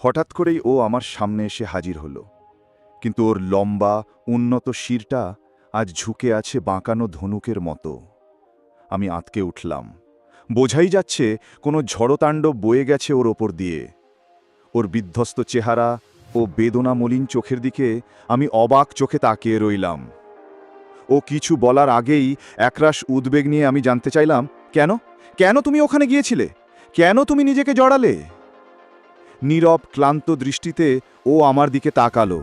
হঠাৎ করেই ও আমার সামনে এসে হাজির হলো। কিন্তু ওর লম্বা, উন্নত শিরটা আজ ঝুঁকে আছে বাঁকানো ধনুকের মতো। আমি আতকে উঠলাম। বোঝাই যাচ্ছে কোনো ঝড়তাণ্ডব বয়ে গেছে ওর ওপর দিয়ে। ওর বিধ্বস্ত চেহারা ও বেদনা মলিন চোখের দিকে আমি অবাক চোখে তাকিয়ে রইলাম। ও কিছু বলার আগেই একরাশ উদ্বেগ নিয়ে আমি জানতে চাইলাম, কেন? কেন তুমি ওখানে গিয়েছিলে? কেন তুমি নিজেকে জড়ালে? নীরব, ক্লান্ত দৃষ্টিতে ও আমার দিকে তাকালো।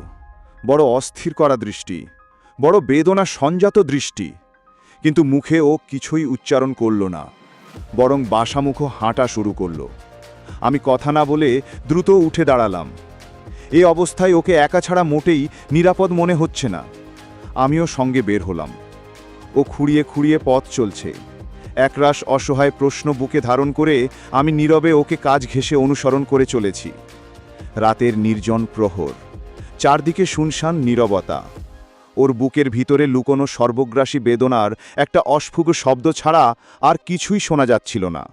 বড় অস্থির করা দৃষ্টি, বড় বেদনা সঞ্জাত দৃষ্টি, কিন্তু মুখে ও কিছুই উচ্চারণ করল না, বরং বাসামুখ হাঁটা শুরু করল। আমি কথা না বলে দ্রুত উঠে দাঁড়ালাম। এ অবস্থায় ওকে একা ছাড়া মোটেই নিরাপদ মনে হচ্ছে না। আমিও সঙ্গে বের হলাম। ও খুঁড়িয়ে খুঁড়িয়ে পথ চলছে। একরাশ অসহায় প্রশ্ন বুকে ধারণ করে আমি নীরবে ওকে কাজ ঘেঁষে অনুসরণ করে চলেছি। রাতের নির্জন প্রহর, চারদিকে শুনশান নীরবতা। ওর বুকের ভিতরে লুকোনো সর্বগ্রাসী বেদনার একটা অস্ফুগ শব্দ ছাড়া আর কিছুই শোনা যাচ্ছিল না।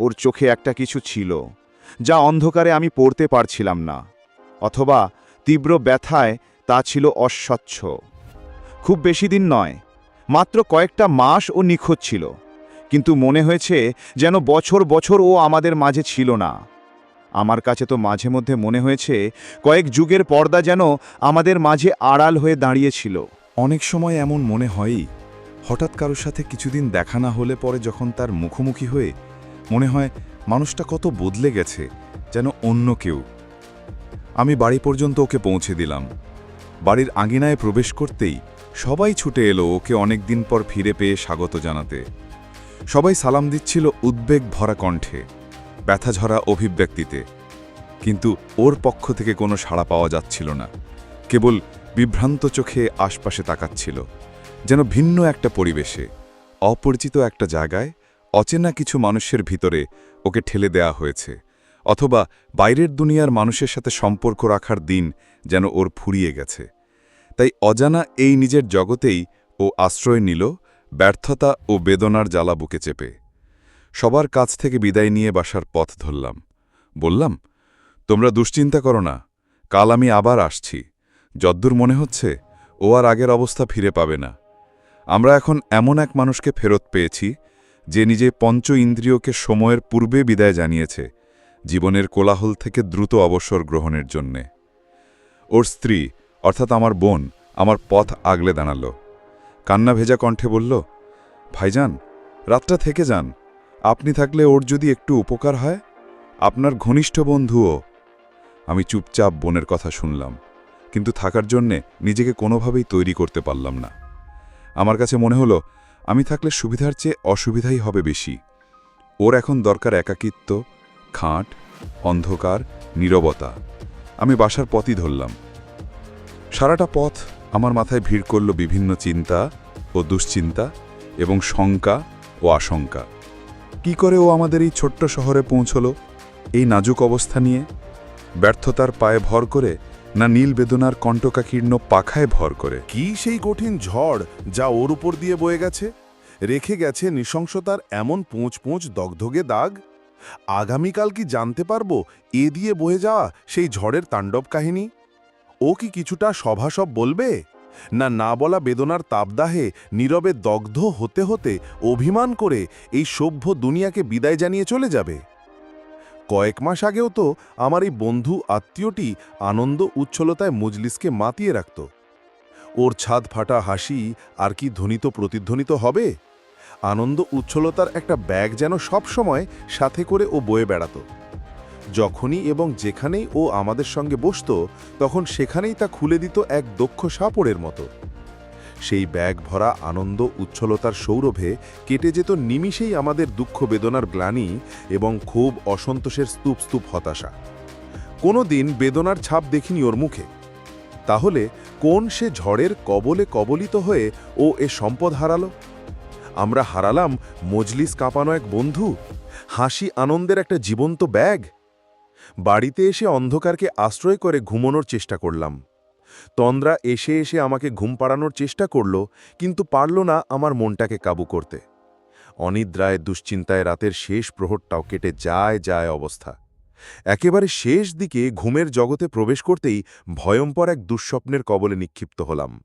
ওর চোখে একটা কিছু ছিল, যা অন্ধকারে আমি পড়তে পারছিলাম না, অথবা তীব্র ব্যথায় তা ছিল অস্বচ্ছ। খুব বেশি দিন নয়, মাত্র কয়েকটা মাস ও নিখোঁজ ছিল। কিন্তু মনে হয়েছে যেন বছর বছর ও আমাদের মাঝে ছিল না। আমার কাছে তো মাঝে মধ্যে মনে হয়েছে কয়েক যুগের পর্দা যেন আমাদের মাঝে আড়াল হয়ে দাঁড়িয়েছিল। অনেক সময় এমন মনে হয়ই, হঠাৎ কারোর সাথে কিছুদিন দেখা না হলে পরে যখন তার মুখোমুখি হয়ে মনে হয় মানুষটা কত বদলে গেছে, যেন অন্য কেউ। আমি বাড়ি পর্যন্ত ওকে পৌঁছে দিলাম। বাড়ির আঙিনায় প্রবেশ করতেই সবাই ছুটে এলো ওকে অনেক দিন পর ফিরে পেয়ে স্বাগত জানাতে। সবাই সালাম দিচ্ছিল উদ্বেগ ভরা কণ্ঠে, ব্যথাঝরা অভিব্যক্তিতে। কিন্তু ওর পক্ষ থেকে কোনো সাড়া পাওয়া যাচ্ছিল না। কেবল বিভ্রান্ত চোখে আশপাশে তাকাচ্ছিল, যেন ভিন্ন একটা পরিবেশে, অপরিচিত একটা জায়গায়, অচেনা কিছু মানুষের ভিতরে ওকে ঠেলে দেয়া হয়েছে, অথবা বাইরের দুনিয়ার মানুষের সাথে সম্পর্ক রাখার দিন যেন ওর ফুরিয়ে গেছে। তাই অজানা এই নিজের জগতেই ও আশ্রয় নিল ব্যর্থতা ও বেদনার জ্বালা বুকে চেপে। সবার কাছ থেকে বিদায় নিয়ে বাসার পথ ধরলাম। বললাম, তোমরা দুশ্চিন্তা করো না, কাল আমি আবার আসছি। যদ্দূর মনে হচ্ছে, ও আর আগের অবস্থা ফিরে পাবে না। আমরা এখন এমন এক মানুষকে ফেরত পেয়েছি, যে নিজে পঞ্চ ইন্দ্রিয়কে সময়ের পূর্বে বিদায় জানিয়েছে, জীবনের কোলাহল থেকে দ্রুত অবসর গ্রহণের জন্যে। ওর স্ত্রী, অর্থাৎ আমার বোন, আমার পথ আগলে দাঁড়াল। কান্না ভেজা কণ্ঠে বলল, ভাইজান, রাতটা থেকে যান। আপনি থাকলে ওর যদি একটু উপকার হয়, আপনার ঘনিষ্ঠ বন্ধুও। আমি চুপচাপ বোনের কথা শুনলাম, কিন্তু থাকার জন্যে নিজেকে কোনোভাবেই তৈরি করতে পারলাম না। আমার কাছে মনে হলো, আমি থাকলে সুবিধার চেয়ে অসুবিধাই হবে বেশি। ওর এখন দরকার একাকিত্ব, খাঁট, অন্ধকার, নীরবতা। আমি বাসার পথই ধরলাম। সারাটা পথ আমার মাথায় ভিড় করল বিভিন্ন চিন্তা ও দুশ্চিন্তা এবং শঙ্কা ও আশঙ্কা। কি করে ও আমাদের এই ছোট্ট শহরে পৌঁছল? এই নাজুক অবস্থা নিয়ে? ব্যর্থতার পায়ে ভর করে না নীল বেদনার কণ্টকাকীর্ণ পাখায় ভর করে? কি সেই কঠিন ঝড় যা ওর উপর দিয়ে বয়ে গেছে? রেখে গেছে নৃশংসতার এমন পোঁচ পোঁচ দগধগে দাগ? আগামীকাল কি জানতে পারব এ দিয়ে বয়ে যাওয়া সেই ঝড়ের তাণ্ডব কাহিনী? ও কি কিছুটা সভাসব বলবে? না না বলা বেদনার তাপদাহে নীরবে দগ্ধ হতে হতে অভিমান করে এই সভ্য দুনিয়াকে বিদায় জানিয়ে চলে যাবে? কয়েক মাস আগেও তো আমার এই বন্ধু আত্মীয়টি আনন্দ উচ্ছলতায় মজলিসকে মাতিয়ে রাখত। ওর ছাদ ফাটা হাসি আর কি ধ্বনিত প্রতিধ্বনিত হবে? আনন্দ উচ্ছলতার একটা ব্যাগ যেন সবসময় সাথে করে ও বয়ে বেড়াত। যখনই এবং যেখানেই ও আমাদের সঙ্গে বসত, তখন সেখানেই তা খুলে দিত এক দক্ষ সাপড়ের মতো। সেই ব্যাগ ভরা আনন্দ উচ্ছলতার সৌরভে কেটে যেত নিমিষেই আমাদের দুঃখ বেদনার গ্লানি এবং খুব অসন্তোষের স্তূপ স্তূপ হতাশা। কোনো দিন বেদনার ছাপ দেখিনি ওর মুখে। তাহলে কোন সে ঝড়ের কবলে কবলিত হয়ে ও এ সম্পদ হারালো? আমরা হারালাম মজলিস কাঁপানো এক বন্ধু? হাসি আনন্দের একটা জীবন্ত ব্যাগ? বাড়িতে এসে অন্ধকারকে আশ্রয় করে ঘুমানোর চেষ্টা করলাম। তন্দ্রা এসে এসে আমাকে ঘুম পাড়ানোর চেষ্টা করল, কিন্তু পারল না আমার মনটাকে কাবু করতে। অনিদ্রায়, দুশ্চিন্তায় রাতের শেষ প্রহরটাও কেটে যায় যায় অবস্থা। একেবারে শেষ দিকে ঘুমের জগতে প্রবেশ করতেই ভয়ম্পর এক দুঃস্বপ্নের কবলে নিক্ষিপ্ত হলাম।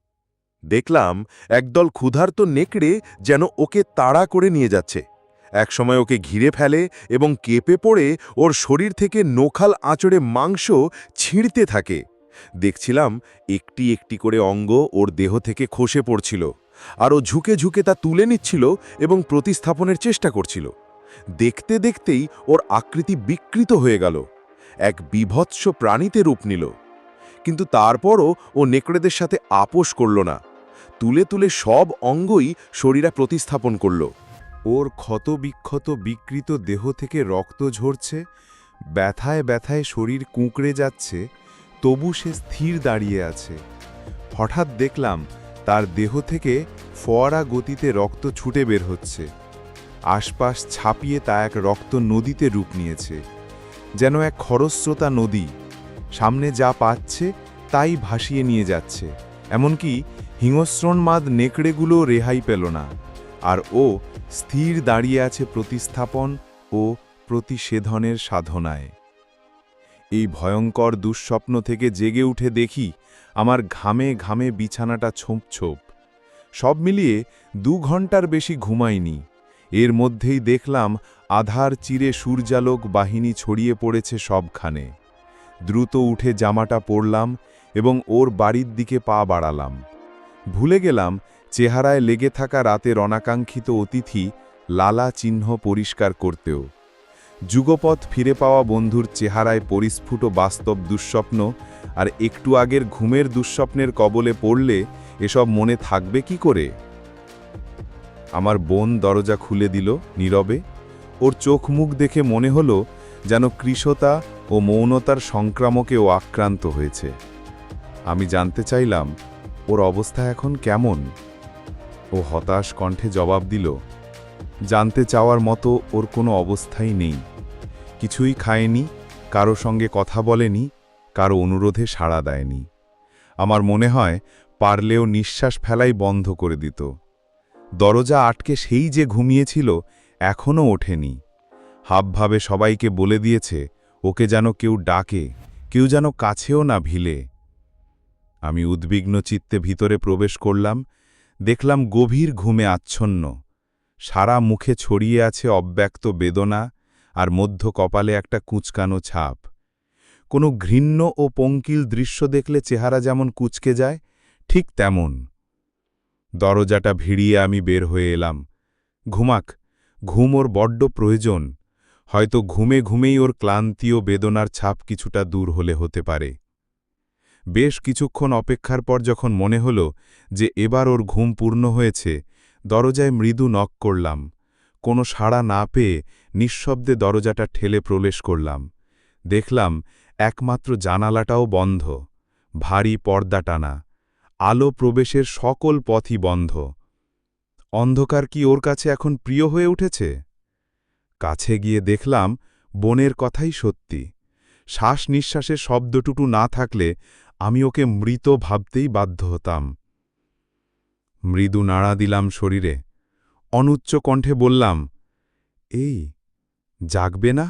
দেখলাম, একদল ক্ষুধার্ত নেকড়ে যেন ওকে তাড়া করে নিয়ে যাচ্ছে। একসময় ওকে ঘিরে ফেলে এবং কেঁপে পড়ে ওর শরীর থেকে নোখাল আঁচড়ে মাংস ছিঁড়তে থাকে। দেখছিলাম একটি একটি করে অঙ্গ ওর দেহ থেকে খসে পড়ছিল আর ও ঝুঁকে ঝুঁকে তা তুলে নিচ্ছিল এবং প্রতিস্থাপনের চেষ্টা করছিল। দেখতে দেখতেই ওর আকৃতি বিকৃত হয়ে গেল। এক বিভৎস প্রাণীতে রূপ নিল। কিন্তু তারপরও ও নেকড়েদের সাথে আপোষ করল না। তুলে তুলে সব অঙ্গই শরীরা প্রতিস্থাপন করল। ওর ক্ষতবিক্ষত বিকৃত দেহ থেকে রক্ত ঝরছে, ব্যথায় ব্যথায় শরীর কুঁকড়ে যাচ্ছে, তবু সে স্থির দাঁড়িয়ে আছে। হঠাৎ দেখলাম তার দেহ থেকে ফোয়ারা গতিতে রক্ত ছুটে বের হচ্ছে। আশপাশ ছাপিয়ে তা এক রক্ত নদীতে রূপ নিয়েছে, যেন এক খরস্রোতা নদী। সামনে যা পাচ্ছে তাই ভাসিয়ে নিয়ে যাচ্ছে, এমনকি হিংস্রণমাদ নেকড়েগুলো রেহাই পেল না। আর ও স্থির দাঁড়িয়ে আছে প্রতিস্থাপন ও প্রতিষেধনের সাধনায়। এই ভয়ঙ্কর দুঃস্বপ্ন থেকে জেগে উঠে দেখি আমার ঘামে ঘামে বিছানাটা ছোপ ছোপ সব মিলিয়ে দু ঘণ্টার বেশি ঘুমাইনি। এর মধ্যেই দেখলাম আধার চিরে সূর্যালোক বাহিনী ছড়িয়ে পড়েছে সবখানে। দ্রুত উঠে জামাটা পরলাম এবং ওর বাড়ির দিকে পা বাড়ালাম। ভুলে গেলাম চেহারায় লেগে থাকা রাতের অনাকাঙ্ক্ষিত অতিথি লালা চিহ্ন পরিষ্কার করতেও। যুগপথ ফিরে পাওয়া বন্ধুর চেহারায় পরিস্ফুট বাস্তব দুঃস্বপ্ন আর একটু আগের ঘুমের দুঃস্বপ্নের কবলে পড়লে এসব মনে থাকবে কি করে? আমার বোন দরজা খুলে দিল নীরবে। ওর চোখ মুখ দেখে মনে হলো যেন কৃষতা ও মৌনতার সংক্রামকে ও আক্রান্ত হয়েছে। আমি জানতে চাইলাম, ওর অবস্থা এখন কেমন? ও হতাশ কণ্ঠে জবাব দিল, জানতে চাওয়ার মতো ওর কোনো অবস্থাই নেই। কিছুই খায়নি, কারও সঙ্গে কথা বলেনি, কারও অনুরোধে সাড়া দেয়নি। আমার মনে হয় পারলেও নিঃশ্বাস ফেলাই বন্ধ করে দিত। দরজা আটকে সেই যে ঘুমিয়েছিল, এখনও ওঠেনি। হাবভাবে সবাইকে বলে দিয়েছে, ওকে যেন কেউ ডাকে, কেউ যেন কাছেও না ভিলে। আমি উদ্বিগ্ন চিত্তে ভিতরে প্রবেশ করলাম দেখলাম গভীর ঘুমে আচ্ছন্ন। সারা মুখে ছড়িয়ে আছে অব্যক্ত বেদনা আর মধ্য কপালে একটা কুচকানো ছাপ। কোনো ঘৃণ্য ও পঙ্কিল দৃশ্য দেখলে চেহারা যেমন কুচকে যায়, ঠিক তেমন। দরজাটা ভিড়িয়ে আমি বের হয়ে এলাম। ঘুমাক, ঘুম ওর বড্ড প্রয়োজন, হয়তো ঘুমে ঘুমেই ওর ক্লান্তি ও বেদনার ছাপ কিছুটা দূর হলে হতে পারে। বেশ কিছুক্ষণ অপেক্ষার পর যখন মনে হল যে এবার ওর ঘুম পূর্ণ হয়েছে, দরজায় মৃদু নক করলাম। কোনো সাড়া না পেয়ে নিঃশব্দে দরজাটা ঠেলে প্রবেশ করলাম। দেখলাম একমাত্র জানালাটাও বন্ধ, ভারী পর্দা টানা, আলো প্রবেশের সকল পথই বন্ধ। অন্ধকার কি ওর কাছে এখন প্রিয় হয়ে উঠেছে? কাছে গিয়ে দেখলাম, বনের কথাই সত্যি। শ্বাস নিঃশ্বাসের শব্দটুটু না থাকলে আমি ওকে মৃত ভাবতেই বাধ্য হতাম। মৃদু নাড়া দিলাম শরীরে, অনুচ্চ কণ্ঠে বললাম, এই, জাগবে না?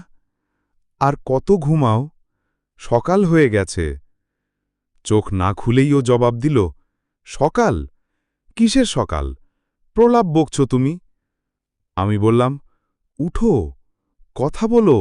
আর কত ঘুমাও? সকাল হয়ে গেছে চোখ না খুলেই ও জবাব দিল, সকাল? কিসের সকাল? প্রলাপ বকছ তুমি আমি বললাম, উঠো, কথা বলো।